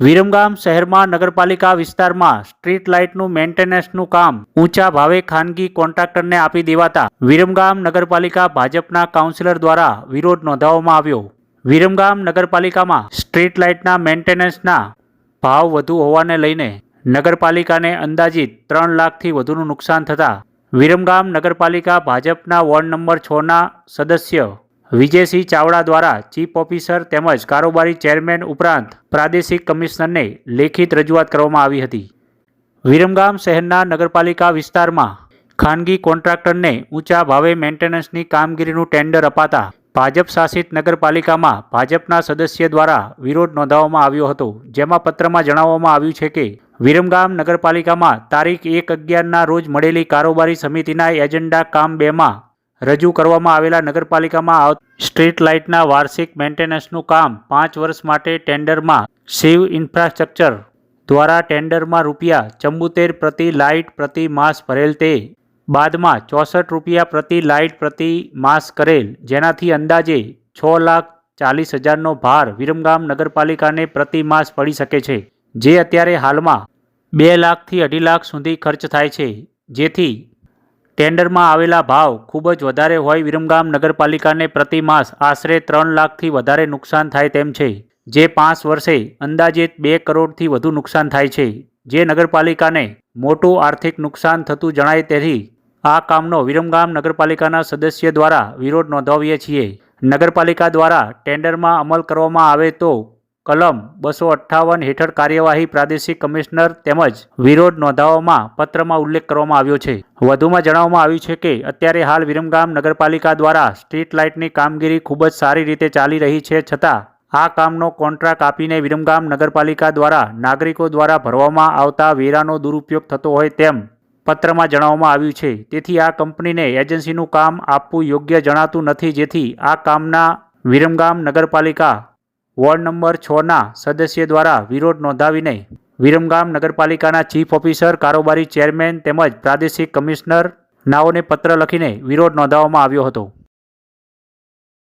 વિરમગામ શહેરમાં નગરપાલિકા વિસ્તારમાં સ્ટ્રીટ લાઇટનું મેન્ટેનન્સનું કામ ઊંચા ભાવે ખાનગી કોન્ટ્રાક્ટરને આપી દેવાતા વિરમગામ નગરપાલિકા ભાજપના કાઉન્સિલર દ્વારા વિરોધ નોંધાવવામાં આવ્યો. વિરમગામ નગરપાલિકામાં સ્ટ્રીટ લાઇટના મેન્ટેનન્સના ભાવ વધુ હોવાને લઈને નગરપાલિકાને અંદાજિત ત્રણ લાખથી વધુનું નુકસાન થતાં વિરમગામ નગરપાલિકા ભાજપના વોર્ડ નંબર છના સદસ્ય વિજયસિંહ ચાવડા દ્વારા ચીફ ઓફિસર તેમજ કારોબારી ચેરમેન ઉપરાંત પ્રાદેશિક કમિશનરને લેખિત રજૂઆત કરવામાં આવી હતી. વિરમગામ શહેરના નગરપાલિકા વિસ્તારમાં ખાનગી કોન્ટ્રાક્ટરને ઊંચા ભાવે મેન્ટેનન્સની કામગીરીનું ટેન્ડર અપાતા ભાજપ શાસિત નગરપાલિકામાં ભાજપના સદસ્ય દ્વારા વિરોધ નોંધાવવામાં આવ્યો હતો. જેમાં પત્રમાં જણાવવામાં આવ્યું છે કે, વિરમગામ નગરપાલિકામાં તારીખ એક અગિયારના રોજ મળેલી કારોબારી સમિતિના એજન્ડા કામ બેમાં રજૂ કરવામાં આવેલા નગરપાલિકામાં આવ સ્ટ્રીટ લાઇટના વાર્ષિક મેન્ટેનન્સનું કામ પાંચ વર્ષ માટે ટેન્ડરમાં શિવ ઇન્ફ્રાસ્ટ્રક્ચર દ્વારા ટેન્ડરમાં રૂપિયા ચંબુતેર પ્રતિ લાઇટ પ્રતિ માસ ભરેલ તે બાદમાં ચોસઠ રૂપિયા પ્રતિ લાઇટ પ્રતિ માસ કરેલ. જેનાથી અંદાજે છ લાખ ચાલીસ હજારનો ભાર વિરમગામ નગરપાલિકાને પ્રતિ માસ પડી શકે છે, જે અત્યારે હાલમાં બે લાખથી અઢી લાખ સુધી ખર્ચ થાય છે. જેથી ટેન્ડરમાં આવેલા ભાવ ખૂબ જ વધારે હોય વિરમગામ નગરપાલિકાને પ્રતિ માસ આશરે ત્રણ લાખથી વધારે નુકસાન થાય તેમ છે. જે પાંચ વર્ષે અંદાજિત બે કરોડથી વધુ નુકસાન થાય છે. જે નગરપાલિકાને મોટું આર્થિક નુકસાન થતું જણાય તેથી આ કામનો વિરમગામ નગરપાલિકાના સદસ્ય દ્વારા વિરોધ નોંધાવીએ છીએ. નગરપાલિકા દ્વારા ટેન્ડરમાં અમલ કરવામાં આવે તો કલમ બસો અઠ્ઠાવન હેઠળ કાર્યવાહી પ્રાદેશિક કમિશનર તેમજ વિરોધ નોંધાવવામાં પત્રમાં ઉલ્લેખ કરવામાં આવ્યો છે. વધુમાં જણાવવામાં આવ્યું છે કે, અત્યારે હાલ વિરમગામ નગરપાલિકા દ્વારા સ્ટ્રીટ લાઇટની કામગીરી ખૂબ જ સારી રીતે ચાલી રહી છે, છતાં આ કામનો કોન્ટ્રાક્ટ આપીને વિરમગામ નગરપાલિકા દ્વારા નાગરિકો દ્વારા ભરવામાં આવતા વેરાનો દુરુપયોગ થતો હોય તેમ પત્રમાં જણાવવામાં આવ્યું છે. તેથી આ કંપનીને એજન્સીનું કામ આપવું યોગ્ય જણાતું નથી, જેથી આ કામના વિરમગામ નગરપાલિકા વોર્ડ નંબર છના સદસ્ય દ્વારા વિરોધ નોંધાવીને વિરમગામ નગરપાલિકાના ચીફ ઓફિસર, કારોબારી ચેરમેન તેમજ પ્રાદેશિક કમિશનર નાઓને પત્ર લખીને વિરોધ નોંધાવવામાં આવ્યો હતો.